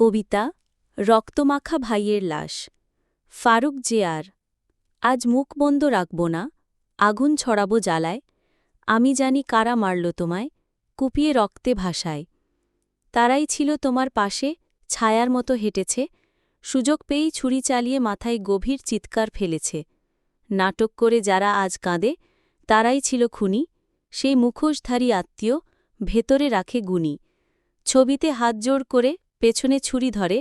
কবিতা রক্তমাখা ভাইয়ের লাশ। ফারুক জেয়ার, আজ মুখ বন্ধ রাখব না, আগুন ছড়াবো জ্বালায়, আমি জানি কারা মারল তোমায়, কুপিয়ে রক্তে ভাসায়। তারাই ছিল তোমার পাশে, ছায়ার মতো হেঁটেছে, সুযোগ পেয়েই ছুরি চালিয়ে মাথায় গভীর চিৎকার ফেলেছে। নাটক করে যারা আজ কাঁদে, তারাই ছিল খুনি, সেই মুখোশধারী আত্মীয় ভেতরে রাখে গুণী। ছবিতে হাত জোড় করে পেছনে ছুরি ধরে,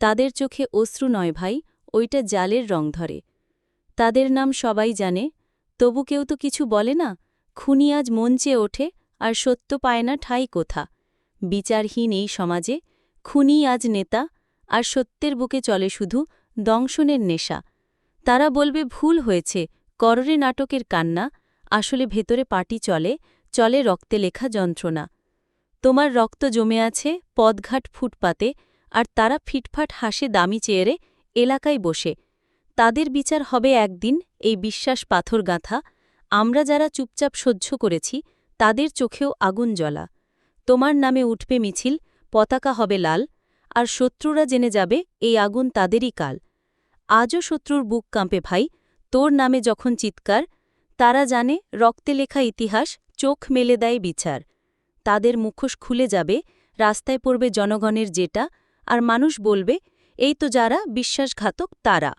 তাদের চোখে অশ্রু নয় ভাই, ওইটা জালের রং ধরে। তাদের নাম সবাই জানে, তবু কেউ তো কিছু বলে না, খুনি আজ মঞ্চে ওঠে, আর সত্য পায় না ঠাই কোথা। বিচারহীন এই সমাজে, খুনি আজ নেতা, আর সত্যের বুকে চলে শুধু দংশনের নেশা। তারা বলবে ভুল হয়েছে, কররে নাটকের কান্না, আসলে ভেতরে পাটি চলে চলে রক্তে লেখা যন্ত্রণা। তোমার রক্ত জমে আছে পদঘাট ফুটপাতে আর তারা ফিটফাট হাসে দামি চেয়ারে এলাকায় বসে। তাদের বিচার হবে একদিন এই বিশ্বাস পাথর গাঁথা। আমরা যারা চুপচাপ সহ্য করেছি, তাদের চোখেও আগুন জ্বলা। তোমার নামে উঠবে মিছিল, পতাকা হবে লাল, আর শত্রুরা জেনে যাবে এই আগুন তাদেরই কাল। আজও শত্রুর বুক কাঁপে ভাই, তোর নামে যখন চিৎকার, তারা জানে রক্তে লেখা ইতিহাস, চোখ মেলে দেয় বিচার। তাদের মুখোশ খুলে যাবে, রাস্তায় পড়বে জনগণের যেটা, আর মানুষ বলবে, এই তো যারা, বিশ্বাসঘাতক তারা।